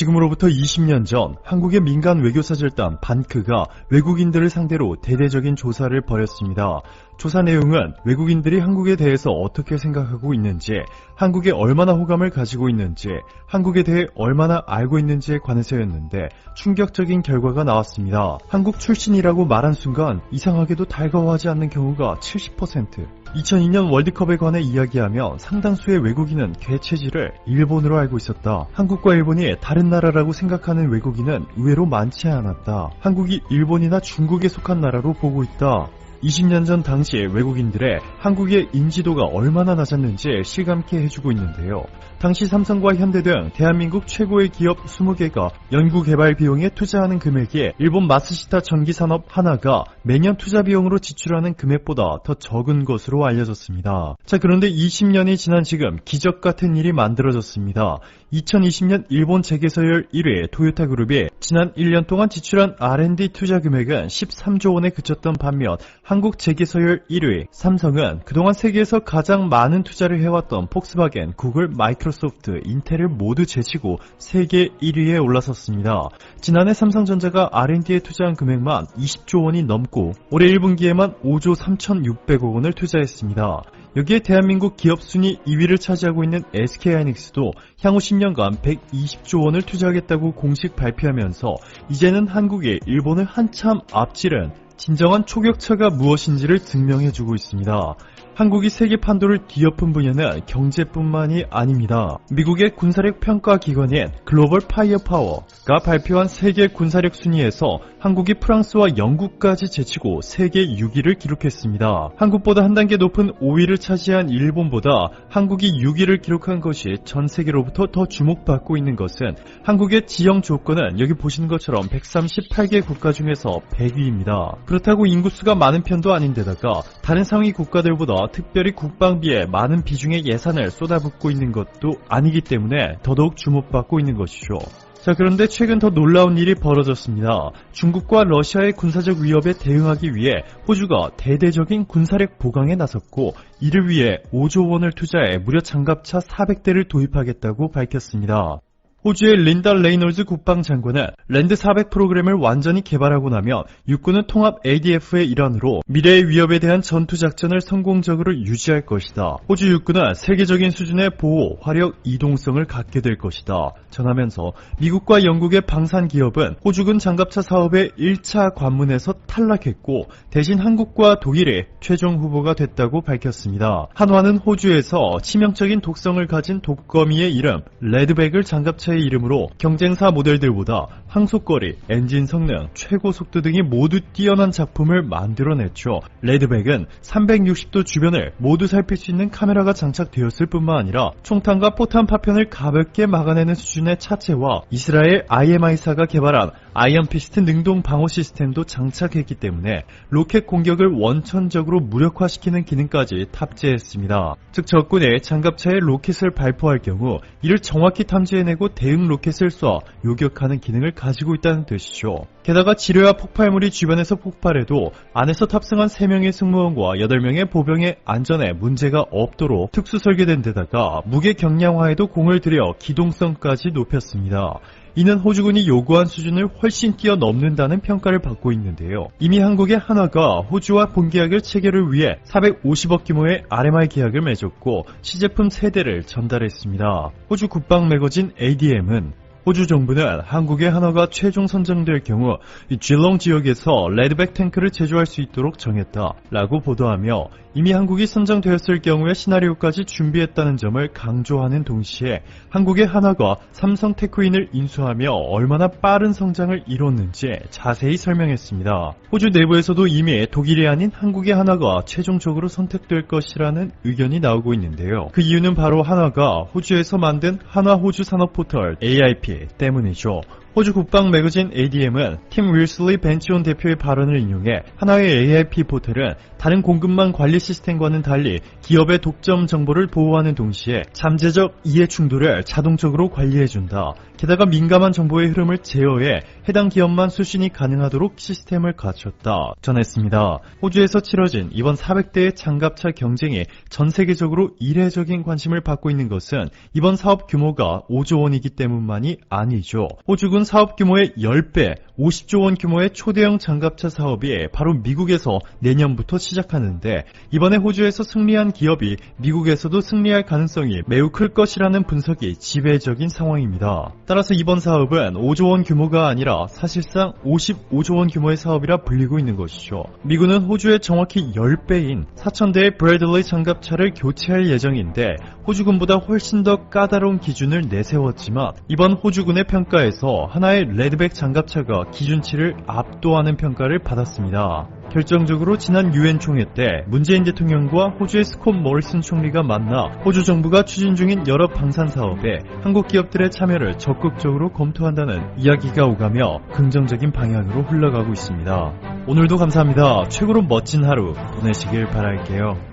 지금으로부터 20년 전 한국의 민간 외교사절단 반크가 외국인들을 상대로 대대적인 조사를 벌였습니다. 조사 내용은 외국인들이 한국에 대해서 어떻게 생각하고 있는지, 한국에 얼마나 호감을 가지고 있는지, 한국에 대해 얼마나 알고 있는지에 관해서였는데 충격적인 결과가 나왔습니다. 한국 출신이라고 말한 순간 이상하게도 달가워하지 않는 경우가 70%. 2002년 월드컵에 관해 이야기하며 상당수의 외국인은 개체지를 일본으로 알고 있었다. 한국과 일본이 다른 나라라고 생각하는 외국인은 의외로 많지 않았다. 한국이 일본이나 중국에 속한 나라로 보고 있다. 20년 전 당시 외국인들의 한국의 인지도가 얼마나 낮았는지 실감케 해주고 있는데요. 당시 삼성과 현대 등 대한민국 최고의 기업 20개가 연구개발 비용에 투자하는 금액이 일본 마스시타 전기산업 하나가 매년 투자 비용으로 지출하는 금액보다 더 적은 것으로 알려졌습니다. 자, 그런데 20년이 지난 지금 기적 같은 일이 만들어졌습니다. 2020년 일본 재계서열 1위 토요타 그룹이 지난 1년 동안 지출한 R&D 투자 금액은 13조 원에 그쳤던 반면 한국 재계서열 1위 삼성은 그동안 세계에서 가장 많은 투자를 해왔던 폭스바겐, 구글, 마이크로 소프트, 인텔을 모두 제치고 세계 1위에 올라섰습니다. 지난해 삼성전자가 R&D에 투자한 금액만 20조 원이 넘고 올해 1분기에만 5조 3,600억 원을 투자했습니다. 여기에 대한민국 기업 순위 2위를 차지하고 있는 SK하이닉스도 향후 10년간 120조 원을 투자하겠다고 공식 발표하면서 이제는 한국이 일본을 한참 앞지른 진정한 초격차가 무엇인지를 증명해주고 있습니다. 한국이 세계 판도를 뒤엎은 분야는 경제뿐만이 아닙니다. 미국의 군사력 평가 기관인 글로벌 파이어파워가 발표한 세계 군사력 순위에서 한국이 프랑스와 영국까지 제치고 세계 6위를 기록했습니다. 한국보다 한 단계 높은 5위를 차지한 일본보다 한국이 6위를 기록한 것이 전 세계로부터 더 주목받고 있는 것은 한국의 지형 조건은 여기 보시는 것처럼 138개 국가 중에서 100위입니다. 그렇다고 인구수가 많은 편도 아닌데다가 다른 상위 국가들보다 특별히 국방비에 많은 비중의 예산을 쏟아붓고 있는 것도 아니기 때문에 더더욱 주목받고 있는 것이죠. 자, 그런데 최근 더 놀라운 일이 벌어졌습니다. 중국과 러시아의 군사적 위협에 대응하기 위해 호주가 대대적인 군사력 보강에 나섰고 이를 위해 5조 원을 투자해 무려 장갑차 400대를 도입하겠다고 밝혔습니다. 호주의 린다 레이놀즈 국방장관은 랜드 400 프로그램을 완전히 개발하고 나면 육군은 통합 ADF의 일환으로 미래의 위협에 대한 전투작전을 성공적으로 유지할 것이다. 호주 육군은 세계적인 수준의 보호, 화력, 이동성을 갖게 될 것이다. 전하면서 미국과 영국의 방산 기업은 호주군 장갑차 사업의 1차 관문에서 탈락했고 대신 한국과 독일이 최종 후보가 됐다고 밝혔습니다. 한화는 호주에서 치명적인 독성을 가진 독거미의 이름 레드백을 장갑차 자체의 이름으로 경쟁사 모델들보다 항속거리, 엔진 성능, 최고 속도 등이 모두 뛰어난 작품을 만들어냈죠. 레드백은 360도 주변을 모두 살필 수 있는 카메라가 장착되었을 뿐만 아니라 총탄과 포탄 파편을 가볍게 막아내는 수준의 차체와 이스라엘 IMI사가 개발한 아이언 피스트 능동 방어 시스템도 장착했기 때문에 로켓 공격을 원천적으로 무력화시키는 기능까지 탑재했습니다. 즉 적군의 장갑차에 로켓을 발포할 경우 이를 정확히 탐지해내고 대응 로켓을 쏴 요격하는 기능을 가지고 있다는 뜻이죠. 게다가 지뢰와 폭발물이 주변에서 폭발해도 안에서 탑승한 3명의 승무원과 8명의 보병의 안전에 문제가 없도록 특수 설계된 데다가 무게 경량화에도 공을 들여 기동성까지 높였습니다. 이는 호주군이 요구한 수준을 훨씬 뛰어넘는다는 평가를 받고 있는데요. 이미 한국의 한화가 호주와 본계약을 체결을 위해 450억 규모의 RMI 계약을 맺었고 시제품 3대를 전달했습니다. 호주 국방 매거진 ADM은 호주 정부는 한국의 하나가 최종 선정될 경우 질렁 지역에서 레드백 탱크를 제조할 수 있도록 정했다라고 보도하며 이미 한국이 선정되었을 경우에 시나리오까지 준비했다는 점을 강조하는 동시에 한국의 하나가 삼성 테크인을 인수하며 얼마나 빠른 성장을 이뤘는지 자세히 설명했습니다. 호주 내부에서도 이미 독일이 아닌 한국의 하나가 최종적으로 선택될 것이라는 의견이 나오고 있는데요. 그 이유는 바로 하나가 호주에서 만든 하나 호주 산업 포털 AIP 때문이죠. 호주 국방 매거진 ADM은 팀 윌슬리 벤치온 대표의 발언을 인용해 하나의 AIP 포털은 다른 공급망 관리 시스템과는 달리 기업의 독점 정보를 보호하는 동시에 잠재적 이해 충돌을 자동적으로 관리해준다. 게다가 민감한 정보의 흐름을 제어해 해당 기업만 수신이 가능하도록 시스템을 갖췄다. 전했습니다. 호주에서 치러진 이번 400대의 장갑차 경쟁이 전 세계적으로 이례적인 관심을 받고 있는 것은 이번 사업 규모가 5조 원이기 때문만이 아니죠. 호주군 사업 규모의 10배, 50조 원 규모의 초대형 장갑차 사업이 바로 미국에서 내년부터 시작하는데 이번에 호주에서 승리한 기업이 미국에서도 승리할 가능성이 매우 클 것이라는 분석이 지배적인 상황입니다. 따라서 이번 사업은 5조 원 규모가 아니라 사실상 55조 원 규모의 사업이라 불리고 있는 것이죠. 미군은 호주의 정확히 10배인 4,000대의 브래들리 장갑차를 교체할 예정인데 호주군보다 훨씬 더 까다로운 기준을 내세웠지만 이번 호주군의 평가에서 하나의 레드백 장갑차가 기준치를 압도하는 평가를 받았습니다. 결정적으로 지난 유엔 총회 때 문재인 대통령과 호주의 스콧 모리슨 총리가 만나 호주 정부가 추진 중인 여러 방산 사업에 한국 기업들의 참여를 적극적으로 검토한다는 이야기가 오가며 긍정적인 방향으로 흘러가고 있습니다. 오늘도 감사합니다. 최고로 멋진 하루 보내시길 바랄게요.